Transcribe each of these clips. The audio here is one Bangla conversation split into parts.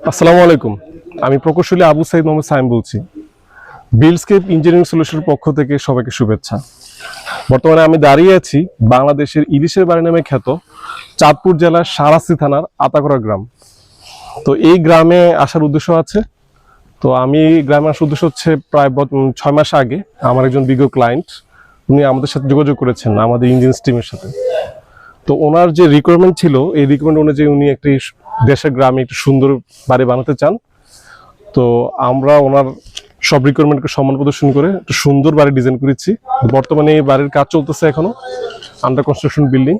আসসালামু আলাইকুম। আমি প্রকৌশলী আবু সাইদ মোহাম্মদ সাইম বলছি। বিলস্কেপ ইঞ্জিনিয়ারিং সলিউশনের পক্ষ থেকে সবাইকে শুভেচ্ছা। বর্তমানে আমি দাঁড়িয়ে আছি বাংলাদেশের ইলিশের বাড়ি নামে খ্যাত চাঁদপুর জেলার সারাসি থানার আতাকরা গ্রাম। তো এই গ্রামে আসার উদ্দেশ্য আছে। তো আমি গ্রামে আসার উদ্দেশ্য হচ্ছে প্রায় ছয় মাস আগে আমার একজন বিজ্ঞ ক্লায়েন্ট উনি আমাদের সাথে যোগাযোগ করেছেন, আমাদের ইঞ্জিন টিমের সাথে। তো ওনার যে রিকোয়ারমেন্ট ছিল, এই রিকোয়ারমেন্ট অনুযায়ী উনি একটি দেশের গ্রামে একটি সুন্দর বাড়ি বানাতে চান, তো আমরা ওনার সব রিকোয়ারমেন্টকে সম্মান প্রদর্শন করে একটা সুন্দর বাড়ি ডিজাইন করেছি। বর্তমানে এই বাড়ির কাজ চলতেছে এখনও আন্ডার কনস্ট্রাকশন বিল্ডিং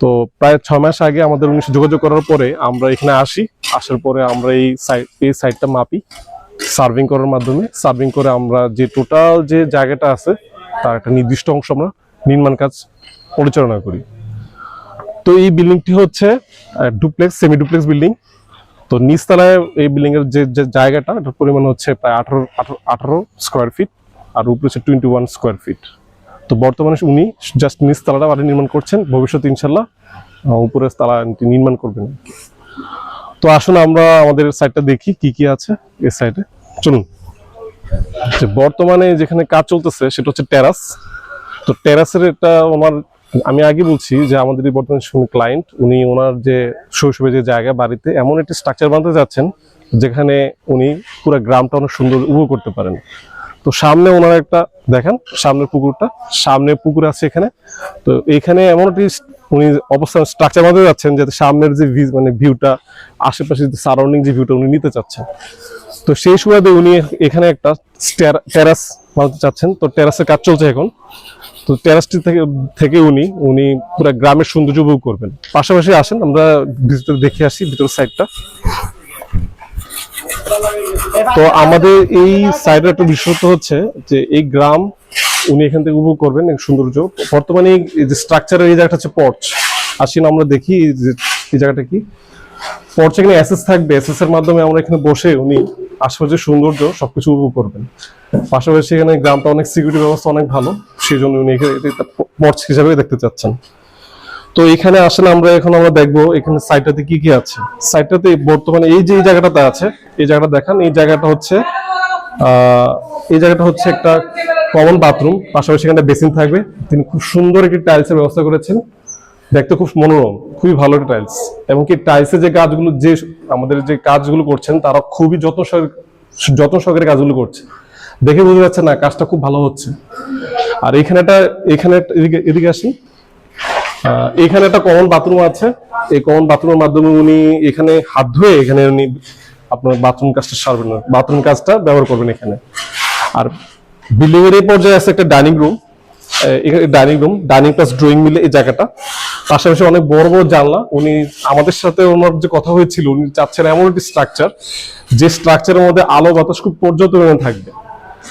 তো প্রায় ছয় মাস আগে আমাদের উনি যোগাযোগ করার পরে আমরা এখানে আসি, আসার পরে আমরা এই সাইড এই সাইডটা মাপি। সার্ভিং করার মাধ্যমে সার্ভিং করে আমরা যে টোটাল যে জায়গাটা আছে, তার একটা নির্দিষ্ট অংশ আমরা নির্মাণ কাজ পরিচালনা করি। তো এই বিল্ডিংটি হচ্ছে ডুপ্লেক্স সেমি ডুপ্লেক্স বিল্ডিং তো নিচতলায় এই বিল্ডিং এর যে জায়গাটা, এটার পরিমাণ হচ্ছে প্রায় আঠারো আঠারো স্কোয়ার ফিট আর উপরে হচ্ছে টোয়েন্টি ওয়ান স্কোয়ার ফিট তো বর্তমানে উনি জাস্ট নিচতলাটা বাড়ি নির্মাণ করছেন, ভবিষ্যতে ইনশাল্লাহ উপরের তালা নির্মাণ করবেন। তো আসুন আমরা আমাদের সাইডটা দেখি, কি কি আছে এই সাইডে চলুন। বর্তমানে যেখানে কাজ চলতেছে, সেটা হচ্ছে টেরাস তো টেরাসের একটা ওনার আমি আগে বলছি যে আমাদের এই বর্তমান ক্লায়েন্ট উনি ওনার যে শৈশবে যে জায়গা, বাড়িতে এমন একটি স্ট্রাকচার বানাতে যাচ্ছেন যেখানে উনি পুরো গ্রামটা অনেক সুন্দর উপভোগ করতে পারেন। তো সামনে ওনার একটা, দেখেন সামনের পুকুরটা সামনে পুকুর আছে এখানে। তো এখানে এমন একটি উনি অবস্থান স্ট্রাকচার বানাতে যাচ্ছেন যাতে সামনের যে ভিউ মানে ভিউটা আশেপাশে যে সারাউন্ডিং যে ভিউটা উনি নিতে চাচ্ছেন। তো সেই সুবাদে উনি এখানে একটা টেরাস বানাতে চাচ্ছেন। তো টেরাসের কাজ চলছে এখন। তো টেরাসটি থেকে থেকে উনি উনি পুরো গ্রামের সৌন্দর্য উপভোগ করবেন। পাশাপাশি আসেন, আমরা ভিতরে দেখে আসি ভিতরের সাইডটা তো আমাদের এই সাইডের একটা বিশেষত্ব হচ্ছে যে এই গ্রাম উনি এখান থেকে উপভোগ করবেন সৌন্দর্য। বর্তমানে যে স্ট্রাকচারের এই জায়গাটা হচ্ছে পর্চ আসিন, আমরা দেখি এই জায়গাটা কি? পর্চ এখানে অ্যাসেস থাকবে এসএস এর মাধ্যমে আমরা এখানে বসে উনি আশেপাশের সৌন্দর্য সবকিছু উপভোগ করবেন। পাশাপাশি এখানে গ্রামটা অনেক সিকিউরিটি ব্যবস্থা অনেক ভালো। সেই জন্য উনি এখানে হিসাবে দেখতে চাচ্ছেন। তো এখানে আসলে আমরা এখন আমরা দেখব এখানে সাইডটাতে কি কি আছে। সাইডটাতে বর্তমানে এই যে এই জায়গাটাতে আছে, এই জায়গাটা দেখান, এই জায়গাটা হচ্ছে এই জায়গাটা হচ্ছে একটা কমন বাথরুম পাশাপাশি এখানে বেসিন থাকবে। তিনি খুব সুন্দর একটি টাইলসের ব্যবস্থা করেছেন। দেখতে খুব মনোরম, খুবই ভালো একটা টাইলস এবং কি টাইলসের যে কাজগুলো, যে আমাদের যে কাজগুলো করছেন, তারা খুবই যত্ন যত্ন সহকারে কাজগুলো করছে। দেখে বোঝা যাচ্ছে না, কাজটা খুব ভালো হচ্ছে। আর এখানেটা এখানে এদিকে আসি। এখানে একটা কমন বাথরুম আছে। এই কমন বাথরুমের মাধ্যমে উনি এখানে হাত ধুয়ে এখানে উনি আপনার বাথরুম কাজটা সারবেন বাথরুম কাজটা ব্যবহার করবেন এখানে। আর বিল্ডিং এর এই পর্যায়ে আছে একটা dining room dining room dining plus drawing মিলে এই জায়গাটা। পাশাপাশি অনেক বড় বড় জানলা। উনি আমাদের সাথে ওনার যে কথা হয়েছিল, উনি চাচ্ছেন এমন একটি স্ট্রাকচার যে স্ট্রাকচারের মধ্যে আলো বাতাস খুব পর্যাপ্ত থাকবে।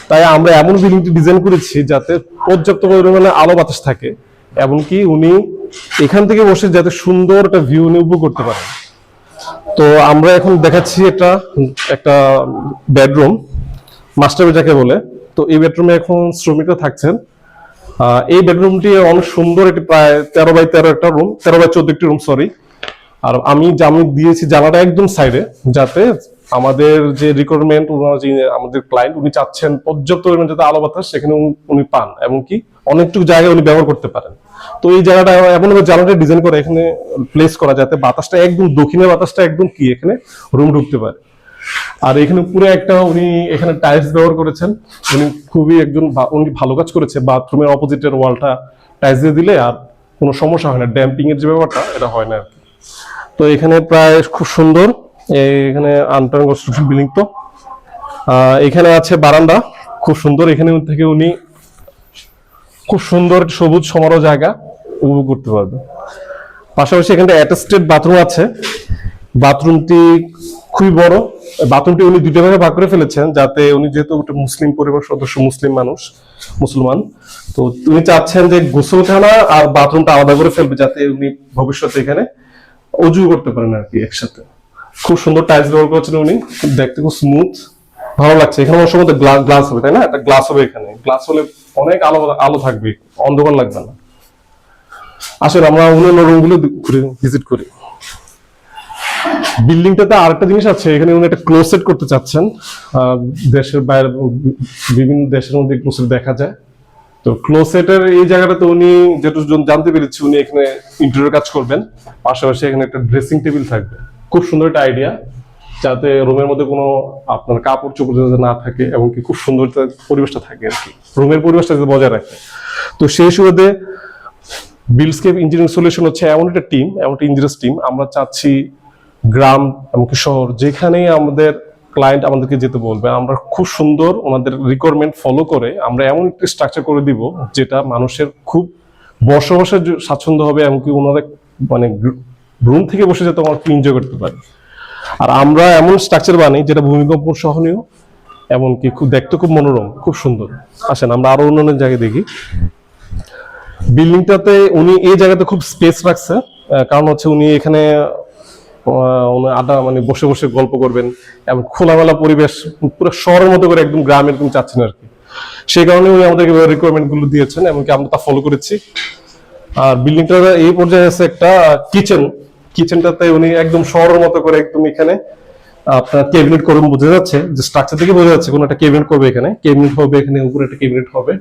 তাই আমরা এমন বিল্ডিংটি ডিজাইন করেছি যাতে পর্যাপ্ত পরিমাণে আলো বাতাস থাকে, এমনকি উনি এখান থেকে বসে যাতে সুন্দর একটা ভিউ উনি উপভোগ করতে পারেন। তো আমরা এখন দেখাচ্ছি একটা একটা বেডরুম মাস্টার যাকে বলে। তো এই বেডরুমে এখন শ্রমিকরা থাকছেন। এই বেডরুমটি অনেক সুন্দর একটি প্রায় তেরো বাই তেরো একটা রুম তেরো বাই চোদ্দ একটি রুম সরি আর আমি আমি দিয়েছি জানাটা একদম সাইডে যাতে আমাদের যে রিকোয়ারমেন্ট যে, আমাদের ক্লায়েন্ট উনি চাচ্ছেন পর্যাপ্ত পরিমাণ যাতে আলো বাতাস সেখানে উনি- পান এবং কি অনেকটুকু জায়গায় উনি ব্যবহার করতে পারেন। তো এই জায়গাটা এমন ভাবে জানাটা ডিজাইন করে এখানে প্লেস করা যাতে বাতাসটা একদম দক্ষিণের বাতাসটা একদম কি এখানে রুম ঢুকতে পারে। আর এখানে পুরো একটা উনি এখানে টাইলস ব্যবহার করেছেন। উনি খুবই একজন উনি ভালো কাজ করেছে। বাথরুমের অপোজিটের ওয়ালটা টাইলস দিয়ে দিলে আর কোনো সমস্যা হয় না। ড্যাম্পিং এর যে ব্যাপারটা, এটা হয় না আর কি। তো এখানে প্রায় খুব সুন্দর এখানে আন্টার কনস্ট্রাকশন বিল্ডিং তো। এখানে আছে বারান্দা। খুব সুন্দর। এখানে থেকে উনি খুব সুন্দর সবুজ সমারোহ জায়গা উপভোগ করতে পারবে পাশাপাশি এখানে অ্যাটাস্টেড বাথরুম আছে। বাথরুমটি খুবই বড়। বাথরুমটি উনি দুটো ভাগে ভাগ করে ফেলেছেন, যাতে উনি যেহেতু একটা মুসলিম পরিবার, সদস্য মুসলিম মানুষ, মুসলমান। তো উনি চাচ্ছেন যে গোসলখানা আর বাথরুমটা আলাদা করে ফেলবে, যাতে উনি ভবিষ্যতে এখানে অজু করতে পারেন আর কি একসাথে। খুব সুন্দর টাইলস ব্যবহার করেছেন উনি। দেখতে খুব স্মুথ ভালো লাগছে। এখানে অবশ্য মধ্যে গ্লাস হবে, তাই না? একটা গ্লাস হবে এখানে। গ্লাস হলে অনেক আলো আলো থাকবে। অন্ধকার লাগবে না। আসলে আমরা অন্যান্য রুমগুলো ঘুরে ভিজিট করি। বিল্ডিংটাতে আরেকটা জিনিস আছে। এখানে উনি একটা ক্লোসেট করতে চাচ্ছেন। দেশের বাইরে বিভিন্ন দেশের মধ্যে ক্লোসেট দেখা যায়। তো ক্লোসেটের এই জায়গাটাতে উনি যেটু জন- জানতে পেরেছি, উনি এখানে ইন্টেরিয়র কাজ করবেন। পাশাপাশি এখানে একটা ড্রেসিং টেবিল থাকবে। খুব সুন্দর একটা আইডিয়া যাতে রুমের মধ্যে কোনো আপনার কাপড় চোপড় যাতে না থাকে এবং কি খুব সুন্দর পরিবেশটা থাকে আর কি। রুমের পরিবেশটা যাতে বজায় রাখে। তো সেই সুবাদে বিলস্কেপ ইঞ্জিনিয়ারিং সলিউশন হচ্ছে এমন একটা টিম এমন একটা ইঞ্জিনিয়ার্স টিম আমরা চাচ্ছি গ্রাম এমনকি শহর যেখানেই আমাদের ক্লায়েন্ট আমাদেরকে যেতে বলবে, আমরা খুব সুন্দর ওনাদের রিকোয়ারমেন্ট ফলো করে আমরা এমন একটি স্ট্রাকচার করে দিব যেটা মানুষের খুব বসবাসের স্বাচ্ছন্দ্য হবে এমনকি ওনারা মানে রুম থেকে বসে যাতে আমরা এনজয় করতে পারি। আর আমরা এমন স্ট্রাকচার বানাই যেটা ভূমিকম্প সহনীয় এমনকি খুব দেখতে খুব মনোরম, খুব সুন্দর। আসেন, আমরা আরও অন্যান্য জায়গায় দেখি। বিল্ডিংটাতে উনি এই জায়গাতে খুব স্পেস রাখছে কারণ হচ্ছে উনি এখানে আড্ডা মানে বসে বসে গল্প করবেন এবং খোলামেলা পরিবেশ, পুরো শহরের মতো করে একদম গ্রাম এরকম চাচ্ছেন আর কি। সেই কারণে উনি আমাদেরকে রিকোয়ারমেন্টগুলো দিয়েছেন এমনকি আমরা তা ফলো করেছি। আর বিল্ডিংটার এই পর্যায়ে আছে একটা কিচেন কিচেনটাতে উনি একদম শহরের মতো করে একদম এখানে আপনার ক্যাবিনেট করবেন বোঝা যাচ্ছে। যে স্ট্রাকচার থেকে বোঝা যাচ্ছে কোনো একটা ক্যাবিনেট করবে এখানে। ক্যাবিনেট হবে, এখানে উপরে একটা ক্যাবিনেট হবে।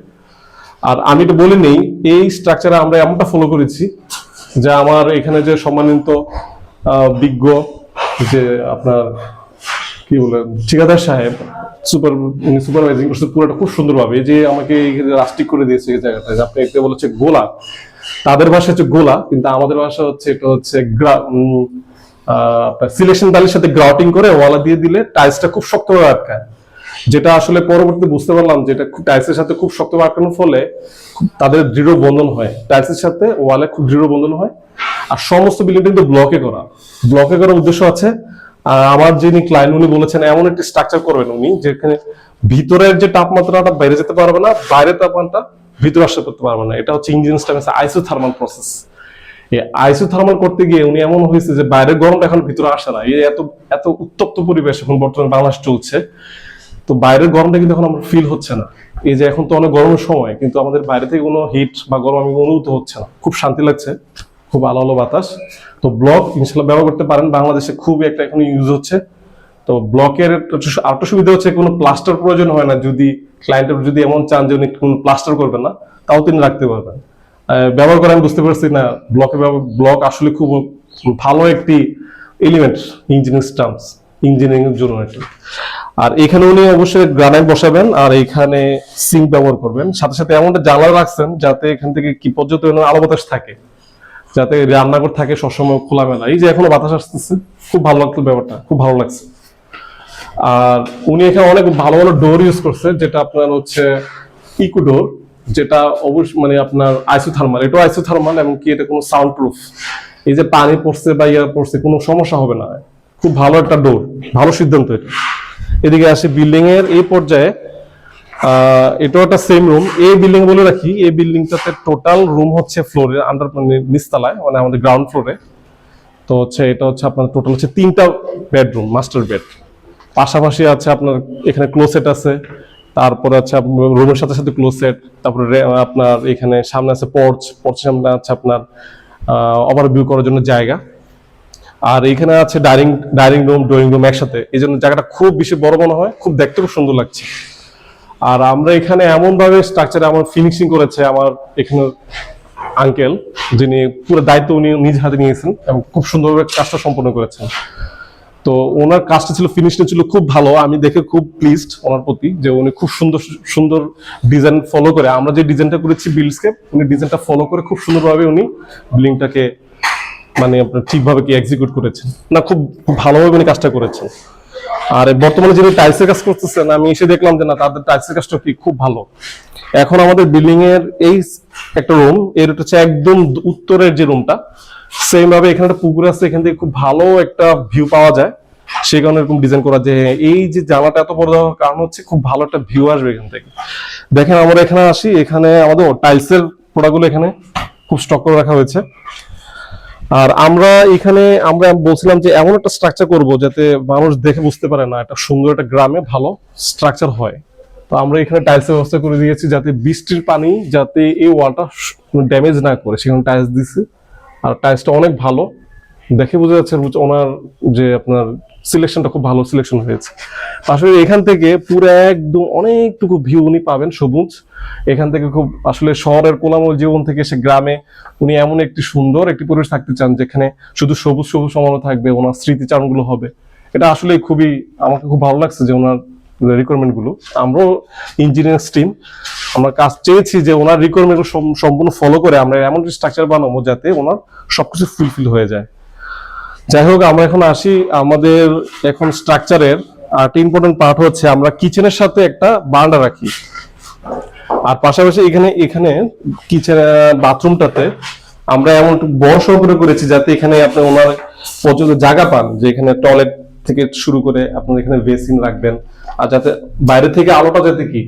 আর আমি তো বলে নেই, এই স্ট্রাকচারে আমরা এমনটা ফলো করেছি যে আমার এখানে যে সম্মানিত বিজ্ঞ যে আপনার কি বলে, ঠিকাদার সাহেব সুপার সুপারভাইজিং করছে, পুরোটা খুব সুন্দরভাবে। যে আমাকে রাস্টিক করে দিয়েছে এই জায়গাটা আপনি এটা বলেছে গোলা তাদের ভাষা হচ্ছে গোলা, কিন্তু আমাদের ভাষা হচ্ছে, এটা হচ্ছে সিলেকশন দালের সাথে গ্রাউটিং করে ওয়ালা দিয়ে দিলে টাইলসটা খুব শক্তভাবে আটকায়। যেটা আসলে পরবর্তীতে বুঝতে পারলাম যেটা টাইলসের সাথে খুব শক্ত আটকানোর ফলে তাদের দৃঢ় বন্ধন হয়। টাইলসের সাথে ওয়ালে খুব দৃঢ় বন্ধন হয়। আর সমস্ত বিল্ডিং কিন্তু ব্লকে করা। ব্লকে করার উদ্দেশ্য আছে আমার যিনি ক্লায়েন্ট উনি বলেছেন, এমন একটি স্ট্রাকচার করবেন উনি, যেখানে ভিতরের যে তাপমাত্রাটা বাইরে যেতে পারবে না, বাইরের তাপমাত্রা ভিতরে আসতে করতে পারবে না। এটা হচ্ছে ইঞ্জিন সিস্টেম আইসো থার্মাল প্রসেস এই আইসো থার্মাল করতে গিয়ে উনি এমন হয়েছে যে বাইরের গরমটা এখন ভিতরে আসে না। এই এত এত উত্তপ্ত পরিবেশ এখন বর্তমানে বাংলাদেশ চলছে। তো বাইরের গরমটা কিন্তু এখন আমার ফিল হচ্ছে না। এই যে এখন তো অনেক গরমের সময়, কিন্তু আমাদের বাইরে থেকে কোনো হিট বা গরম আমি অনুভূত হচ্ছে না। খুব শান্তি লাগছে, খুব আলো আলো বাতাস। তো ব্লক ইনশাল্লাহ ব্যবহার করতে পারেন। বাংলাদেশে খুবই একটা এখন ইউজ হচ্ছে। তো ব্লকের আরেকটা সুবিধা হচ্ছে কোনো প্লাস্টার প্রয়োজন হয় না, যদি ক্লায়েন্টের যদি এমন চান যে উনি কোনো প্লাস্টার করবেন না, তাও তিনি রাখতে পারবেন। ব্যবহার করে আমি বুঝতে পারছি না ব্লকে ব্লক আসলে খুব ভালো একটি এলিমেন্ট ইঞ্জিনিয়ারিং স্টাম্পস ইঞ্জিনিয়ারিং এর জন্য এটি আর এখানে উনি অবশ্যই গ্রানাইট বসাবেন, আর এখানে সিঙ্ক ব্যবহার করবেন। সাথে সাথে এমনটা জানলা রাখছেন যাতে এখান থেকে কি পর্যন্ত যেন আলো বাতাস থাকে, যাতে রান্নাঘর থাকে সবসময় খোলামেলা। এই যে এখনও বাতাস আসতেছে, খুব ভালো লাগতো ব্যাপারটা, খুব ভালো লাগছে। আর উনি এখানে অনেক ভালো ভালো ডোর ইউজ করছে, যেটা আপনার হচ্ছে ইকো ডোর যেটা অবশ্য মানে আপনার আইসোথার্মাল এটাও আইসোথার্মাল এবং কি এটা কোনো সাউন্ড প্রুফ এই যে পানি পড়ছে বা ইয়া পড়ছে, কোনো সমস্যা হবে না। খুব ভালো একটা ডোর ভালো সিদ্ধান্ত এটা। এদিকে আসে বিল্ডিং এর এই পর্যায়ে এটাও একটা সেম রুম এই বিল্ডিং বলে রাখি, এই বিল্ডিংটাতে টোটাল রুম হচ্ছে ফ্লোরে আন্ডার মানে নিচতলায় মানে আমাদের গ্রাউন্ড ফ্লোরে তো হচ্ছে, এটা হচ্ছে আপনার টোটাল হচ্ছে তিনটা বেডরুম মাস্টার বেড পাশাপাশি আছে আপনার এখানে ক্লোসেট আছে, তারপরে আছে রুমের সাথে সাথে ক্লোসেট তারপরে আপনার এখানে সামনে আছে পর্চ পর্চের সামনে আছে আপনার ওভারভিউ করার জন্য জায়গা। আর এখানে আছে dining dining room drawing room একসাথে। এই জন্য জায়গাটা খুব বেশি বড় মনে হয়, খুব দেখতে খুব সুন্দর লাগছে। আর আমরা এখানে এমনভাবে স্ট্রাকচারে আমার ফিনিশিং করেছে আমার এখানে আঙ্কেল যিনি পুরো দায়িত্ব উনি নিজ হাতে নিয়েছেন এবং খুব সুন্দরভাবে কাজটা সম্পন্ন করেছেন। তো ওনার কাজটা ছিল ফিনিশটা ছিল খুব ভালো, আমি দেখে খুব প্লিজড ওনার প্রতি যে উনি খুব সুন্দর সুন্দর ডিজাইন ফলো করে। আমরা যে ডিজাইনটা করেছি বিল্ডস্কেপ উনি ডিজাইনটা ফলো করে খুব সুন্দরভাবে উনি বিল্ডিংটাকে মানে আপনার ঠিকভাবে কি এক্সিকিউট করেছেন। না, খুব ভালোভাবে উনি কাজটা করেছেন। আর বর্তমানে যিনি টাইলসের কাজ করতেছেন, আমি এসে দেখলাম যে না, তাদের টাইলসের কাজটা কি খুব ভালো। এখন আমাদের বিল্ডিং এর এই একটা রুম এর হচ্ছে একদম উত্তরের যে রুমটা সেম ভাবে এখানে একটা পুকুর আছে, এখান থেকে খুব ভালো একটা ভিউ পাওয়া যায়। সেই কারণে এরকম ডিজাইন করা যে এই যে জানাটা এত বড় দেওয়ার কারণ হচ্ছে খুব ভালো একটা ভিউ আসবে এখান থেকে। দেখেন, আমরা এখানে আসি, এখানে আমাদের টাইলসের প্রোডাক্টগুলো এখানে খুব স্টক করে রাখা হয়েছে। আর আমরা এখানে, আমরা বলছিলাম যে এমন একটা স্ট্রাকচার করব যাতে মানুষ দেখে বুঝতে পারে না, একটা সুন্দর একটা গ্রামে ভালো স্ট্রাকচার হয়। তো আমরা এখানে টাইলসের ব্যবস্থা করে দিয়েছি যাতে বৃষ্টির পানি যাতে এই ওয়ালটা ড্যামেজ না করে। সেখানে টাইলস দিছি। আর টাইলসটা অনেক ভালো। দেখে বোঝা যাচ্ছে ওনার যে আপনার সিলেকশনটা খুব ভালো সিলেকশন হয়েছে। আসলে এখান থেকে পুরো একদম অনেকটুকু ভিউ উনি পাবেন সবুজ। এখান থেকে খুব আসলে শহরের কোলামল জীবন থেকে সে গ্রামে উনি এমন একটি সুন্দর একটি পরিবেশ থাকতে চান, যেখানে শুধু সবুজ সবুজ সমানো থাকবে, ওনার স্মৃতিচারণগুলো হবে। এটা আসলে খুবই, আমাকে খুব ভালো লাগছে যে ওনার রিকোয়ারমেন্টগুলো। আমরাও ইঞ্জিনিয়ারিং স্ট্রিম আমরা কাজ চেয়েছি যে ওনার রিকোয়ারমেন্ট সম্পূর্ণ ফলো করে আমরা এমন স্ট্রাকচার বানাবো যাতে ওনার সবকিছু ফুলফিল হয়ে যায়। যাই হোক, আমরা এখন আসি আমাদের এখন স্ট্রাকচারের আরেকটা ইম্পর্টেন্ট পার্ট হচ্ছে আমরা কিচেনের সাথে একটা বারান্দা রাখি। আর পাশাপাশি এখানে এখানে কিচেন বাথরুমটাতে আমরা এমন একটু বড় সড় করে করেছি যাতে এখানে আপনি ওনার পর্যন্ত জায়গা পান, যে এখানে টয়লেট থেকে শুরু করে আপনার এখানে বেসিন রাখবেন। আর যাতে বাইরে থেকে আলোটা যাতে কি,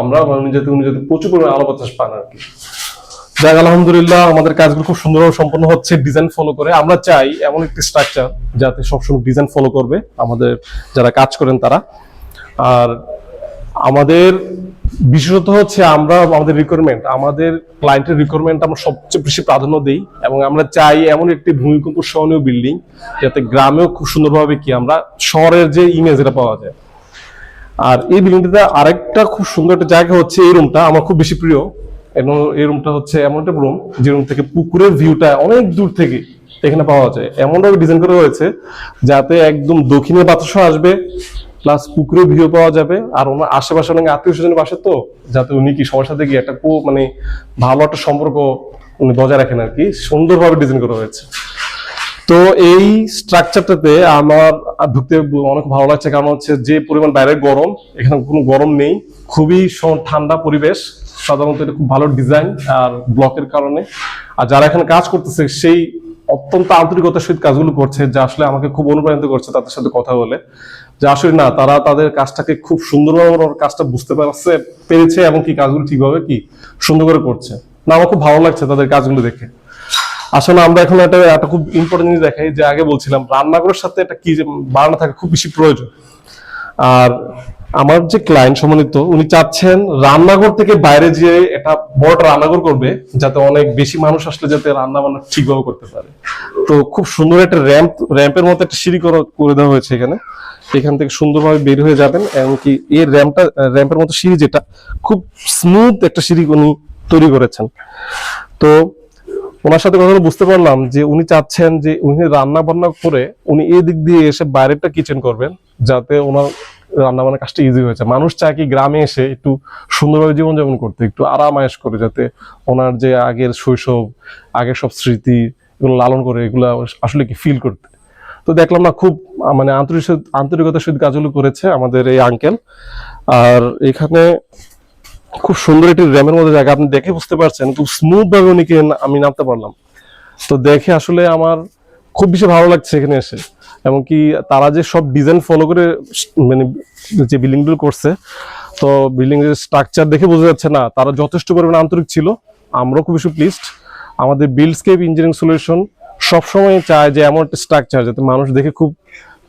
আমরা মানে যাতে উনি যাতে প্রচুর পরিমাণে আলো বাতাস পান আর কি। যাক, আলহামদুলিল্লাহ আমাদের কাজগুলো খুব সুন্দরভাবে সম্পন্ন হচ্ছে ডিজাইন ফলো করে। আমরা চাই এমন একটি স্ট্রাকচার যাতে সবসময় ডিজাইন ফলো করবে আমাদের যারা কাজ করেন তারা। আর আমাদের বিশেষত হচ্ছে আমরা, আমাদের রিকোয়ারমেন্ট আমাদের ক্লায়েন্টের রিকোয়ারমেন্ট আমরা সবচেয়ে বেশি প্রাধান্য দিই এবং আমরা চাই এমন একটি ভূমিকম্প সহনীয় বিল্ডিং যাতে গ্রামেও খুব সুন্দরভাবে কি আমরা শহরের যে ইমেজ এটা পাওয়া যায়। আর এই বিল্ডিংটাতে আরেকটা খুব সুন্দর একটা জায়গা হচ্ছে এই রুমটা আমার খুব বেশি প্রিয়। এবং এই রুমটা হচ্ছে এমন একটা রুম যে রুম থেকে পুকুরের ভিউটা অনেক দূর থেকে এখানে পাওয়া যায়। এমনভাবে ডিজাইন করা হয়েছে যাতে একদম দক্ষিণের বাতাসও আসবে প্লাস পুকুরের ভিউ পাওয়া যাবে। আর ওনার আশেপাশে অনেক আত্মীয় স্বজনের বাসা তো, যাতে উনি কি সবার সাথে গিয়ে একটা খুব মানে ভালো একটা সম্পর্ক উনি বজায় রাখেন আর কি। সুন্দরভাবে ডিজাইন করা হয়েছে। তো এই স্ট্রাকচারটাতে আমার ঢুকতে অনেক ভালো লাগছে। কারণ হচ্ছে যে পরিমাণ বাইরে গরম, এখানে কোনো গরম নেই। খুবই ঠান্ডা পরিবেশ। সাধারণত এটা খুব ভালো ডিজাইন আর ব্লকের কারণে। আর যারা এখানে কাজ করতেছে, সেই অত্যন্ত আন্তরিকতার সহিত কাজগুলো করছে, যা আসলে আমাকে খুব অনুপ্রাণিত করছে তাদের সাথে কথা বলে। যে আসলে না, তারা তাদের কাজটাকে খুব সুন্দরভাবে কাজটা বুঝতে পারছে, পেরেছে এবং কি কাজগুলো ঠিকভাবে কি সুন্দর করে করছে। না, আমার খুব ভালো লাগছে তাদের কাজগুলো দেখে। আসলে আমরা এখন একটা একটা খুব ইম্পর্টেন্ট জিনিস দেখাই, যে আগে বলছিলাম, রান্নাঘরের সাথে একটা কি যে বারান্দা থাকা খুব বেশি প্রয়োজন। আর আমার যে ক্লায়েন্ট সমন্বিত উনি চাচ্ছেন রান্নাঘর থেকে বাইরে যে একটা বড় রান্নাঘর করবে, যাতে অনেক বেশি মানুষ আসলে যাতে রান্না বান্না ঠিকভাবে করতে পারে। তো খুব সুন্দর একটা র্যাম্প র্যাম্পের মতো একটা সিঁড়ি করে দেওয়া হয়েছে এখানে। এখান থেকে সুন্দরভাবে বের হয়ে যাবেন এমনকি এই র্যাম্পটা র্যাম্পের মতো সিঁড়ি যেটা, খুব স্মুথ একটা সিঁড়ি উনি তৈরি করেছেন। তো ওনার সাথে কথা বুঝতে পারলাম যে উনি চাচ্ছেন যে উনি রান্না বান্না করে উনি এই দিক দিয়ে এসে বাইরেরটা কিচেন করবেন, যাতে ওনার রান্না বান্নার কাজটা ইজি হয়েছে মানুষ চায় কি গ্রামে এসে একটু সুন্দরভাবে জীবনযাপন করতে, একটু আরাম আয়েশ করে, যাতে ওনার যে আগের শৈশব, আগের সব স্মৃতি, এগুলো লালন করে, এগুলো আসলে কি ফিল করতে। তো দেখলাম না, খুব মানে আন্তরিক আন্তরিকতার সহিত কাজগুলো করেছে আমাদের এই আঙ্কেল আর এখানে খুব সুন্দর একটি র্যামের মধ্যে জায়গা, আপনি দেখে বুঝতে পারছেন, খুব স্মুথ ভাবে উনিকে আমি নামতে পারলাম। তো দেখে আসলে আমার খুব বেশি ভালো লাগছে এখানে এসে। এমনকি তারা যে সব ডিজাইন ফলো করে মানে যে বিল্ডিংগুলো করছে, তো বিল্ডিং এর স্ট্রাকচার দেখে বোঝা যাচ্ছে না, তারা যথেষ্ট পরিমাণে আন্তরিক ছিল। আমরাও খুব বেশি প্লিজড আমাদের বিল্ডস্কেপ ইঞ্জিনিয়ারিং সলিউশন সবসময় চায় যে এমন একটা স্ট্রাকচার যাতে মানুষ দেখে খুব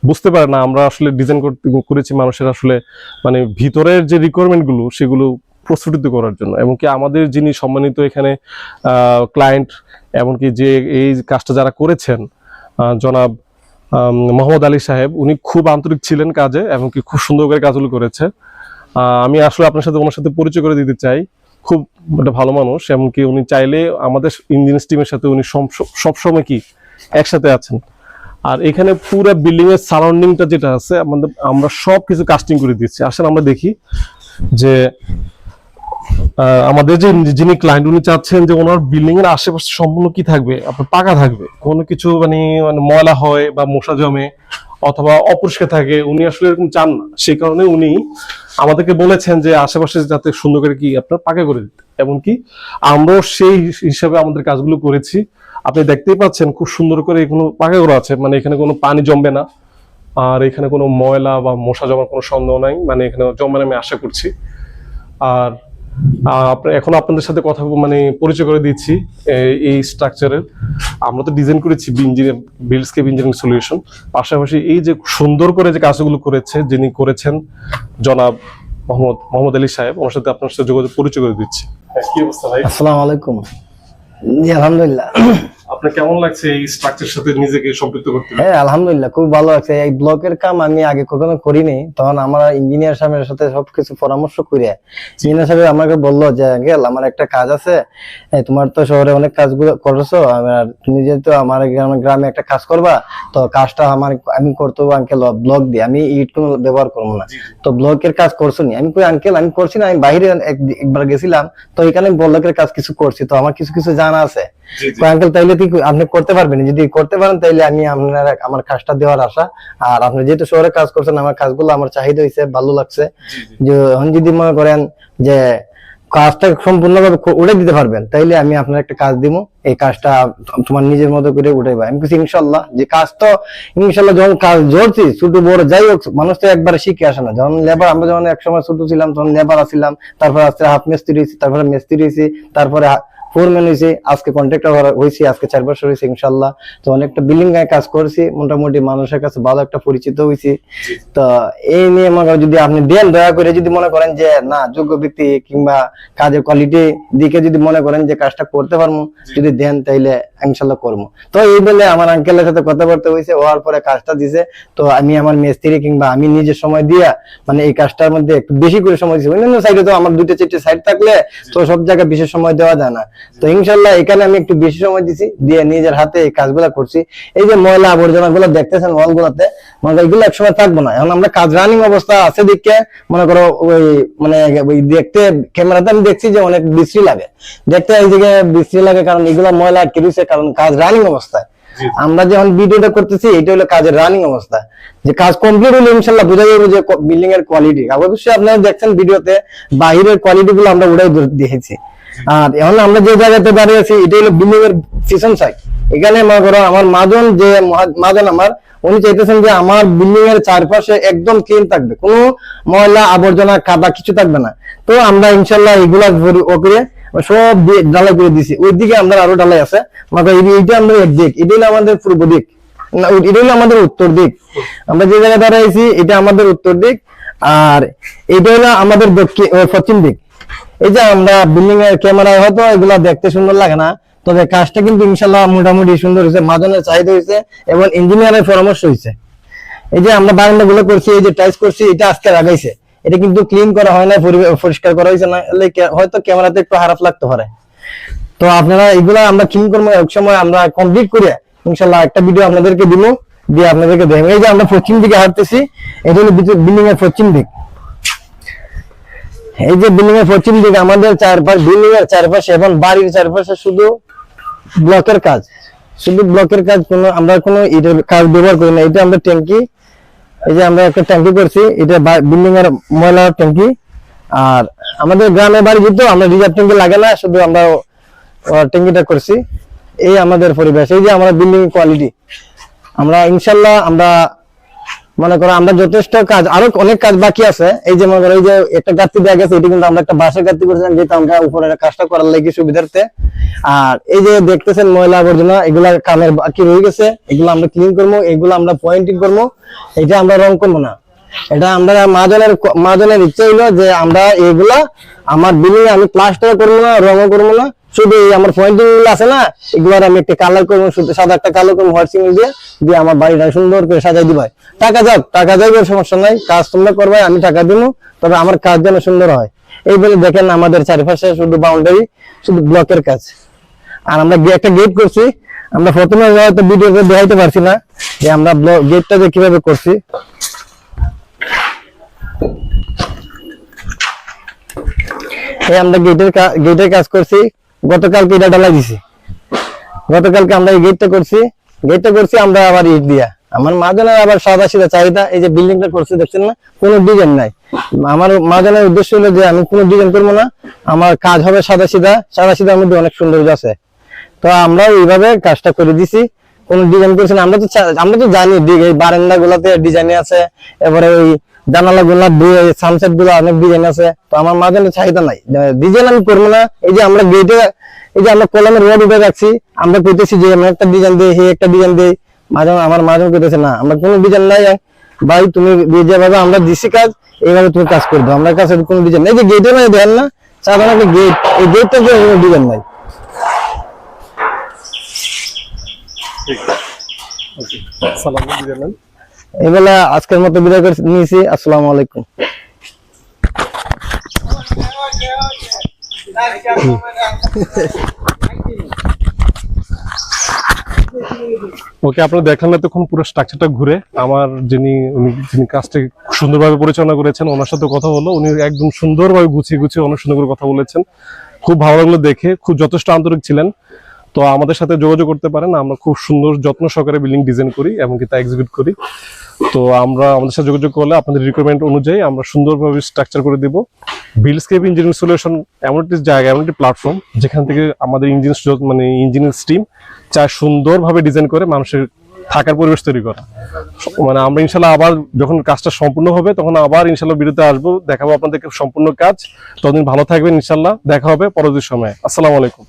বুঝতে পারে না, আমরা আসলে ডিজাইন করতে করেছি মানুষের আসলে মানে ভিতরের যে রিকোয়ারমেন্টগুলো সেগুলো প্রস্ফুটিত করার জন্য। এমনকি আমাদের যিনি সম্মানিত এখানে ক্লায়েন্ট এমনকি যে এই কাজটা যারা করেছেন জনাব মোহাম্মদ আলী সাহেব, উনি খুব আন্তরিক ছিলেন কাজে এমনকি খুব সুন্দর করে কাজগুলো করেছে। আমি আসলে আপনার সাথে, ওনার সাথে পরিচয় করে দিতে চাই। খুব একটা ভালো মানুষ, এমনকি উনি চাইলে আমাদের ইঞ্জিনিয়ার টিমের সাথে উনি সবসময় কি একসাথে আছেন। আর এখানে পুরো বিল্ডিং এর সারাউন্ডিংটা যেটা আছে, আমাদের, আমরা সব কিছু কাস্টিং করে দিচ্ছি। আসলে আমরা দেখি যে আমাদের যে যিনি ক্লায়েন্ট উনি চাচ্ছেন যে ওনার বিল্ডিং এর আশেপাশে সম্পূর্ণ কি থাকবে? আপনার পাকা থাকবে। কোনো কিছু মানে মানে ময়লা হয় বা মশা জমে অথবা অপরিষ্কার থাকে, উনি আসলে এরকম চান না। সেই কারণে উনি আমাদেরকে বলেছেন যে আশেপাশে যাতে সুন্দর করে কি আপনার পাকা করে দিতে। এমনকি আমরাও সেই হিসাবে আমাদের কাজগুলো করেছি। আপনি দেখতেই পাচ্ছেন খুব সুন্দর করে এগুলো পাকা করা আছে। মানে এখানে কোনো পানি জমবে না। আর এখানে কোনো ময়লা বা মশা জমার কোনো সন্দেহ নাই। মানে এখানে জমবে না আমি আশা করছি। আর এখন আপনাদের সাথে কথা মানে পরিচয় করে দিচ্ছি এই- স্ট্রাকচারের আমরা তো ডিজাইন করেছি ইঞ্জিনিয়ার বিল্ডস্কেপ ইঞ্জিনিয়ারিং সলিউশন পাশাপাশি এই যে সুন্দর করে যে কাজগুলো করেছে যিনি করেছেন জনাব মোহাম্মদ মোহাম্মদ আলী সাহেব ওনার সাথে আপনার সাথে যোগাযোগ পরিচয় করে দিচ্ছি। হ্যাঁ, কি অবস্থা ভাই? আসসালামু আলাইকুম। জি আলহামদুলিল্লাহ। আপনার কেমন লাগছে এই স্ট্রাকচার সাথে নিজেকে সম্পৃক্ত করতে? হ্যাঁ আলহামদুলিল্লাহ খুব ভালো লাগছে। এই ব্লকের কাম আমি আগে কখনো করিনি। তখন আমার ইঞ্জিনিয়ার সাহেবের সাথে সবকিছু পরামর্শ করে ইঞ্জিনিয়ার সাহেব আমাকে বলল যে আঙ্কেল আমার একটা কাজ আছে। তোমার তো শহরে অনেক কাজগুলো করছ। আমার তুমি যেহেতু আমার গ্রামে একটা কাজ করবা তো কাজটা আমার আমি করতে আঙ্কেল ব্লক দিয়ে। আমি ইট কোনো ব্যবহার করব না। তো ব্লকের কাজ করছ নি? আমি কই আঙ্কেল আমি করছি না। আমি বাইরে একবার গেছিলাম। তো এখানে ব্লকের কাজ কিছু করছি। তো আমার কিছু কিছু জানা আছে। আঙ্কেল তাইলে কি আপনি করতে পারবেন যদি করতে পারেন তাইলে আমি আপনার আমার কাজটা দেওয়ার আশা। আর আপনি যেহেতু শহরে কাজ করছেন আমার কাজগুলো আমার চাহিদা হয়েছে ভালো লাগছে। যে যদি মনে করেন যে কাজটা সম্পূর্ণভাবে উড়ে দিতে পারবেন তাইলে আমি আপনার একটা কাজ দিব এই কাজটা তোমার নিজের মতো করে উঠাইবা। আমি কিছু ইনশাল্লাহ যে কাজ তো ইনশাল্লাহ যখন কাজ ধরছি ছোট বড় যাই হোক মানুষ তো একবারে শিখে আসে না। যখন লেবার আমরা যখন এক সময় ছোট ছিলাম তখন লেবার আসছিলাম তারপর আস্তে হাফ মিস্ত্রি হয়েছি তারপরে মিস্ত্রি হয়েছি তারপরে ফোরম্যান হয়েছি আজকে কন্ট্রাক্টর হয়েছি আজকে চার বছর হয়েছে ইনশাল্লাহ। তো অনেকটা বিল্ডিং গায়ে কাজ করছি মোটামুটি মানুষের কাছে ভালো একটা পরিচিত হয়েছি তো এই নিয়ে মনে যদি আপনি দেন দয়া করে যদি মনে করেন যে না যোগ্য ব্যক্তি কিংবা কাজের কোয়ালিটি দিকে যদি মনে করেন যে কাজটা করতে পারব যদি দেন তাইলে ইনশাল্লাহ করব। তো এই বলে আমার আঙ্কেলের সাথে কথাবার্তা হয়েছে হওয়ার পরে কাজটা দিছে। তো আমি আমার মিস্ত্রি কিংবা আমি নিজের সময় দিয়া মানে এই কাজটার মধ্যে একটু বেশি করে সময় দিচ্ছি অন্যান্য সাইডে তো আমার দুটো চারটে সাইড থাকলে তো সব জায়গায় বিশেষ সময় দেওয়া যায় না। তো ইনশাল্লাহ এখানে আমি একটু বেশি সময় দিছি দিয়ে নিজের হাতে এই কাজগুলো করছি। এই যে ময়লা আবর্জনা গুলো দেখতেছেন ওয়াল গুলাতে মনে করো এগুলো একসময় থাকব না। এখন আমরা কাজ রানিং অবস্থা আছে দিকে মনে করো ওই মানে ওই দেখতে ক্যামেরাতে আমি দেখছি যে অনেক বিশ্রী লাগে। দেখতে এই দিকে বিশ্রী লাগে কারণ এগুলো ময়লা আটকে রয়েছে কারণ কাজ রানিং অবস্থায় আমরা যখন ভিডিওটা করতেছি এটা হলো কাজের রানিং অবস্থা। যে কাজ কমপ্লিট হলে ইনশাল্লাহ বোঝা যাবে যে বিল্ডিং এর কোয়ালিটি অবশ্যই আপনারা দেখছেন ভিডিওতে বাহিরের কোয়ালিটি গুলো আমরা উড়াই দিয়েছি আর এখন আমরা যে জায়গাতে দাঁড়িয়ে আছি এটা হলো বিল্ডিং এর পিছন সাইড এখানে মনে করো আমার মাজন যে মাজন আমার, উনি চাইতেছেন যে আমার বিল্ডিং এর চারপাশে একদম ক্লিন থাকবে। কোনো ময়লা আবর্জনা, কাদা কিছু থাকবে না। তো আমরা ইনশাল্লাহ এগুলা করে সব ঢালাই করে দিছি। ওই দিকে আমরা আরও ঢালাই আছে। মানে এই- এইটা আমরা এক দিক এটা হলো আমাদের পূর্ব দিক। এটা হলো আমাদের উত্তর দিক। আমরা যে জায়গায় দাঁড়াইছি, এটা আমাদের উত্তর দিক। আর এটা হলো আমাদের দক্ষিণ পশ্চিম দিক। এই যে আমরা বিল্ডিং এর ক্যামেরায় হয়তো এগুলা দেখতে সুন্দর লাগে না, তবে কাজটা কিন্তু ইনশাল্লাহ মোটামুটি সুন্দর হয়েছে মাজনের চাহিদা হয়েছে এবং ইঞ্জিনিয়ারের পরামর্শ হয়েছে। এই যে আমরা বারান্দা গুলো করছি, এই যে টাইস করছি, এটা আজকে লাগাইছে। এটা কিন্তু ক্লিন করা হয় না পরিষ্কার করা হয়েছে না হয়তো ক্যামেরাতে একটু খারাপ লাগতে পারে। তো আপনারা এগুলা আমরা ক্লিন করব, এক সময় আমরা কমপ্লিট করে ইনশাল্লাহ একটা ভিডিও আপনাদেরকে দিব, দিয়ে আপনাদেরকে দেখবেন এই যে আমরা পশ্চিম দিকে হাঁটতেছি, এটা হলো বিল্ডিং এর পশ্চিম দিক। এই যে বিল্ডিং এর পশ্চিম দিকে আমাদের চারপাশ বিল্ডিং এর চারপাশে এবং বাড়ির চারপাশে শুধু ব্লকের কাজ। শুধু ব্লকের কাজ কোনো, আমরা কোনো এটার কাজ ব্যবহার করি না। এটা আমরা ট্যাঙ্কি, এই যে আমরা একটা ট্যাঙ্কি করছি, এটা বিল্ডিং এর ময়লা ট্যাঙ্কি। আর আমাদের গ্রামে বাড়ি যেহেতু, আমরা রিজার্ভ ট্যাঙ্কি লাগে না, শুধু আমরা ট্যাঙ্কিটা করছি। এই আমাদের পরিবেশ, এই যে আমরা বিল্ডিং কোয়ালিটি আমরা ইনশাল্লাহ আমরা মনে করো আমরা যথেষ্ট কাজ, আরও অনেক কাজ বাকি আছে। এই যে মনে করো, এই যে একটা গাঁতি দেওয়া গেছে, এটা কিন্তু আমরা একটা বাসের গাঁতি করেছিলাম, যেহেতু আমরা উপরে কাজটা করার লাগে সুবিধার্থে। আর এই যে দেখতেছেন ময়লা আবর্জনা, এগুলা কামের বাকি রয়ে গেছে, এগুলো আমরা ক্লিন করব, এগুলো আমরা পয়েন্টিং করব, এটা আমরা রং করব না। এটা আমরা মাজনের মাজনের ইচ্ছা হইল যে আমরা এগুলা, আমার বিল্ডিং আমি প্লাস্টার করব না, রঙও করব না, শুধু এই আমার পয়েন্টিংগুলো আছে না এগুলো আমি একটা কালার করব, শুধু সাদা একটা কালার করব হোয়াইট সিঙ্গেল দিয়ে দিয়ে আমার বাড়িটা সুন্দর করে সাজাই দিবাই টাকা যাক, টাকা এর সমস্যা নাই। কাজ তোমরা করবে, আমি টাকা দিব তবে আমার কাজ যেন সুন্দর হয়। এই বলে দেখেন আমাদের চারিপাশে শুধু বাউন্ডারি শুধু ব্লকের কাজ। আর আমরা একটা গেট করছি। আমরা প্রথমে হয়তো ভিডিওতে দেখাইতে পারছি না যে আমরা গেটটা যে কীভাবে করছি। এই আমরা গেটের গেটের কাজ করছি। গতকালকে এটা ডালাই দিছি গতকালকে আমরা এই গেটটা করছি। গেটটা করছি আমরা আবার ইট দিয়া। আমার মাঝনের আবার সাদা সিধা চাহিদা, এই যে বিল্ডিংটা করছি, দেখছেন না? কোনো ডিজাইন নাই। আমার মাঝনের উদ্দেশ্য হলো যে আমি কোনো ডিজাইন করব না, আমার কাজ হবে সাদা সিধা সাদা সিধার মধ্যে অনেক সৌন্দর্য আছে। তো আমরা এইভাবে কাজটা করে দিছি, কোন ডিজাইন আমরা তো আমরা তো জানি এই বারান্দা গুলাতে ডিজাইন আছে এবারে ওই জানালা গুলা সানসেটগুলা অনেক ডিজাইন আছে। তো আমার মাঝে চাহিদা নাই। ডিজাইন আমি করব না। এই যে আমরা গেটে এই যে আমরা কলমের রড উঠে রাখছি, আমরা কইতেছি যে একটা ডিজাইন দিই একটা ডিজাইন দিই মাঝে আমার মাঝে কইতেছে না আমরা কোনো ডিজাইন নাই ভাই তুমি যেভাবে আমরা দিছি কাজ এইভাবে তুমি কাজ করে দাও আমরা কাছে কোনো ডিজাইন এই যে গেটে মানে দেন না সাধারণত গেট এই গেটটা কোনো ডিজাইন নাই। এবেলা আজকের মতো বিদায় করে নিয়েছি আসসালামু আলাইকুম। ওকে আপনারা দেখলেন এতক্ষণ পুরো স্ট্রাকচারটা ঘুরে আমার যিনি, উনি, যিনি কাজটা সুন্দরভাবে পরিচালনা করেছেন, ওনার সাথে কথা হলো, উনি একদম সুন্দরভাবে গুছিয়ে গুছিয়ে অনেক সুন্দর করে কথা বলেছেন। খুব ভালো লাগল দেখে, খুব যথেষ্ট আন্তরিক ছিলেন। তো আমাদের সাথে যোগাযোগ করতে পারেন। আমরা খুব সুন্দর, যত্ন সহকারে বিল্ডিং ডিজাইন করি এমনকি তা এক্সিকিউট করি। তো আমরা আমাদের সাথে যোগাযোগ করলে আপনাদের রিকোয়ারমেন্ট অনুযায়ী আমরা সুন্দরভাবে স্ট্রাকচার করে দিব। বিলস্কেপ ইঞ্জিনিয়ারিং সলিউশন এমন একটি জায়গা, এমন একটি প্ল্যাটফর্ম যেখান থেকে আমাদের ইঞ্জিন মানে ইঞ্জিনিয়ার স্টিম চায় সুন্দরভাবে ডিজাইন করে মানুষের থাকার পরিবেশ তৈরি করা। মানে আমরা ইনশাল্লাহ আবার যখন কাজটা সম্পূর্ণ হবে তখন আবার ইনশাল্লাহ বিরুদ্ধে আসব, দেখাবো আপনাদেরকে সম্পূর্ণ কাজ। ততদিন ভালো থাকবেন ইনশাল্লাহ, দেখা হবে পরবর্তী সময়ে। আসসালামু আলাইকুম।